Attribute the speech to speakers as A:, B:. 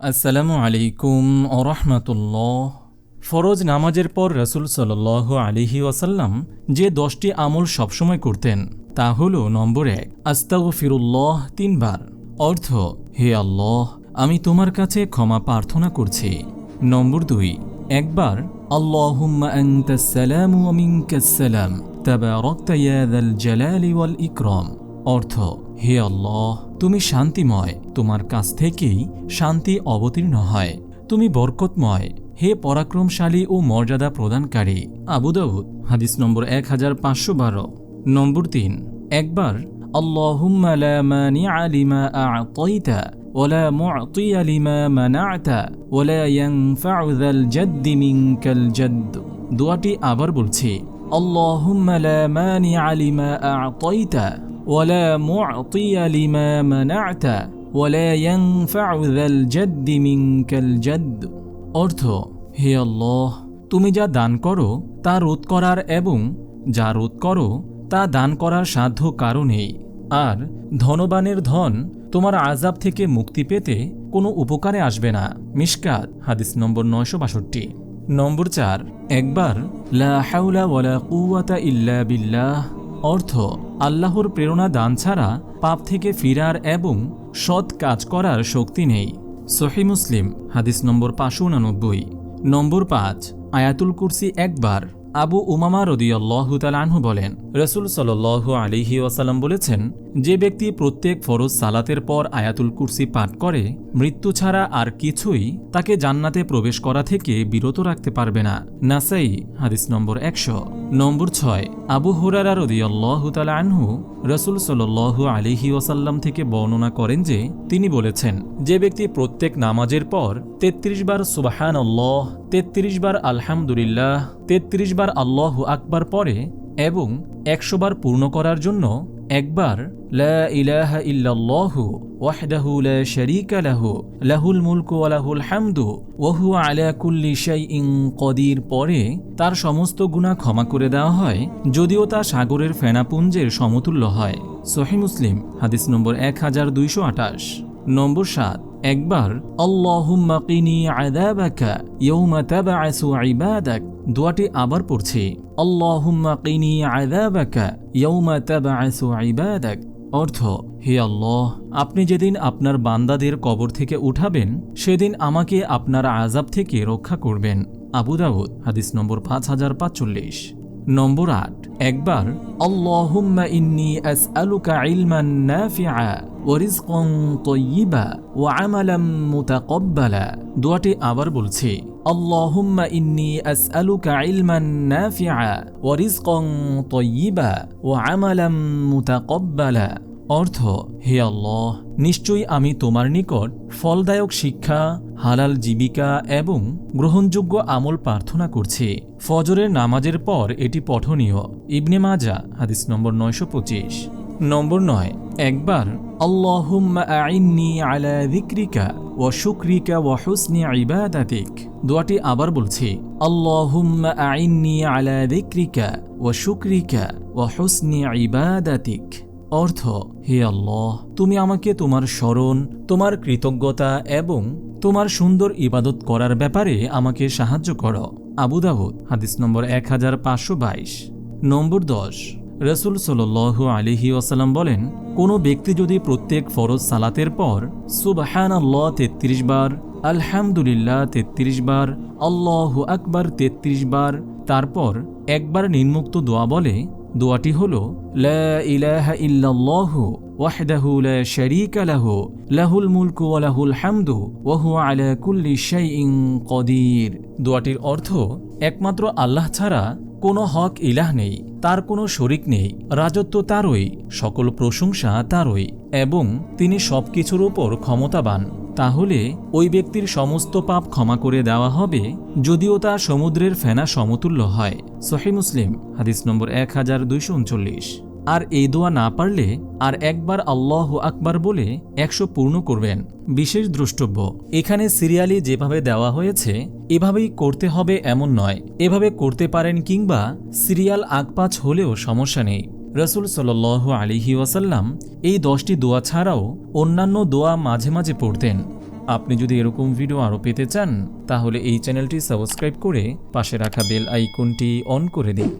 A: আসসালামু আলাইকুম আরহামতুল্লাহ ফরজ নামাজের পর রসুল সাল আলিহি ওয়াসাল্লাম যে দশটি আমল সবসময় করতেন, তা হল নম্বর এক আস্তাগ ফিরুল্লাহ তিনবার। অর্থ, হে আল্লাহ, আমি তোমার কাছে ক্ষমা প্রার্থনা করছি। নম্বর দুই, একবার, আল্লাহুম্মা আনতাস অর্থ, হে আল্লাহ তুমি শান্তিময়, তোমার কাছ থেকেই শান্তি অবতীর্ণ হয়। তুমি বরকতময়, হে পরাক্রমশালী ও মর্যাদা প্রদানকারী। আবুদাবুদ হাদিস নম্বর এক হাজার পাঁচশো বারো। নম্বর তিন, একবার দোয়াটি আবার বলছি ولا معطي لما منعت ولا ينفع ذا الجد منك الجد অর্থ হে আল্লাহ তুমি যা দান করো তা রোধ করার এবং যা রোধ করো তা দান করার সাধ্য কারণেই আর ধনবানের ধন তোমার আজাব থেকে মুক্তি পেতে কোনো উপকারে আসবে না মিসকাত হাদিস নম্বর নয়শো বাষট্টি নম্বর চার একবার লা হাউলা ওয়ালা কুওয়াতা ইল্লা বিল্লাহ অর্থ আল্লাহর প্রেরণা দান ছাড়া পাপ থেকে ফিরার এবং সৎ কাজ করার শক্তি নেই। সহি মুসলিম, হাদিস নম্বর পাঁচশো উনানব্বই। নম্বর পাঁচ, আয়াতুল কুরসি একবার আবু উমামা রদিয়াল্লাহু তালানহু বলেন, রসুল সাল আলিহি ওয়াসালাম বলেছেন যে ব্যক্তি প্রত্যেক ফরজ সালাতের পর আয়াতুল কুরসি পাঠ করে, মৃত্যু ছাড়া আর কিছুই তাকে জান্নাতে প্রবেশ করা থেকে বিরত রাখতে পারবে না। নাসাই, হাদিস নম্বর একশো। নম্বর ছয়, আবু হুরারা রদিয়াল্লাহু তালা আনহু রসুল সাল আলিহি ওয়াসাল্লাম থেকে বর্ণনা করেন যে, তিনি বলেছেন, যে ব্যক্তি প্রত্যেক নামাজের পর তেত্রিশ বার সুবাহান আল্লাহ তেত্রিশ বার আলহামদুলিল্লাহ, তেত্রিশ বার আল্লাহ আকবার পরে এবং একশো বার পূর্ণ করার জন্য একবার লাহু, লাহুল কুল্লি পরে তার সমস্ত গুনাহ ক্ষমা করে দেওয়া হয়, যদিও তা সাগরের ফেনাপুঞ্জের সমতুল্য হয়। সহি মুসলিম, হাদিস নম্বর এক হাজার দুইশো আঠাশ, নম্বর সাত। একবার ইবাদাক। দোয়াটি আবার পড়ছি ইবাদাক। অর্থ, হে আল্লাহ, আপনি যেদিন আপনার বান্দাদের কবর থেকে উঠাবেন, সেদিন আমাকে আপনার আজাব থেকে রক্ষা করবেন। আবু হাদিস নম্বর পাঁচ হাজার পাঁচচল্লিশ। নম্বর আট। একবার, আল্লাহুম্মা ইন্নি আসআলুকা ইলমান নাফিআ ওয়া রিজকান তাইয়্যিবা ওয়া আমালাম মুতাকাব্বালা। দোয়াটি আবার বলছি, আল্লাহুম্মা ইন্নি আসআলুকা ইলমান নাফিআ ওয়া রিজকান তাইয়্যিবা ওয়া আমালাম মুতাকাব্বালা। অর্থ, হে আল্লাহ, নিশ্চয়ই আমি তোমার নিকট ফলদায়ক শিক্ষা, হালাল জীবিকা এবং গ্রহণযোগ্য আমল প্রার্থনা করছি। ফজরের নামাজের পর এটি পঠনীয়। ইবনে মাজা, হাদিস নম্বর নয়শো পঁচিশ। নম্বর নয়, একবার, আল্লাহুম্মা আইন্নি আলা যিকরিকা ওয়া শুকরিকা হুসনি ইবাদাতিক। দোয়াটি আবার বলছি, আল্লাহুম্মা আইন্নি আলা যিকরিকা ওয়া শুকরিকা হুসনি ইবাদাতিক। অর্থ, হে আল্লাহ, তুমি আমাকে তোমার স্মরণ, তোমার কৃতজ্ঞতা এবং তোমার সুন্দর ইবাদত করার ব্যাপারে আমাকে সাহায্য করো। আবু দাউদ, হাদিস নম্বর এক হাজার পাঁচশো বাইশ। নম্বর দশ, রসুল সাল আলিহি ওয়াসাল্লাম বলেন, কোনো ব্যক্তি যদি প্রত্যেক ফরজ সালাতের পর সুবাহান আল্লাহ তেত্রিশ বার, আলহামদুলিল্লাহ তেত্রিশ বার, আল্লাহ আকবার তেত্রিশ বার, তারপর একবার নিম্মুক্ত দোয়া বলে দোয়াটি হল কদির। দোয়াটির অর্থ, একমাত্র আল্লাহ ছাড়া কোনো হক ইলাহ নেই, তার কোনো শরিক নেই, রাজত্ব তারই, সকল প্রশংসা তারই, এবং তিনি সব সবকিছুর উপর ক্ষমতাবান। তাহলে ওই ব্যক্তির সমস্ত পাপ ক্ষমা করে দেওয়া হবে যদিও তা সমুদ্রের ফেনা সমতুল্য হয়। সহি মুসলিম, হাদিস নম্বর এক হাজার দুইশো উনচল্লিশ। আর এই দোয়া না পারলে আর একবার আল্লাহ আকবার বলে একশো পূর্ণ করবেন। বিশেষ দ্রষ্টব্য, এখানে সিরিয়ালি যেভাবে দেওয়া হয়েছে, এভাবেই করতে হবে এমন নয়। এভাবে করতে পারেন কিংবা সিরিয়াল আগপাচ হলেও সমস্যা নেই। রসুল সাল আলিহি ওয়াসাল্লাম এই দশটি দোয়া ছাড়াও অন্যান্য দোয়া মাঝে মাঝে পড়তেন। আপনি যদি এরকম ভিডিও আরও পেতে চান, তাহলে এই চ্যানেলটি সাবস্ক্রাইব করে পাশে রাখা বেল আইকনটি অন করে দিন।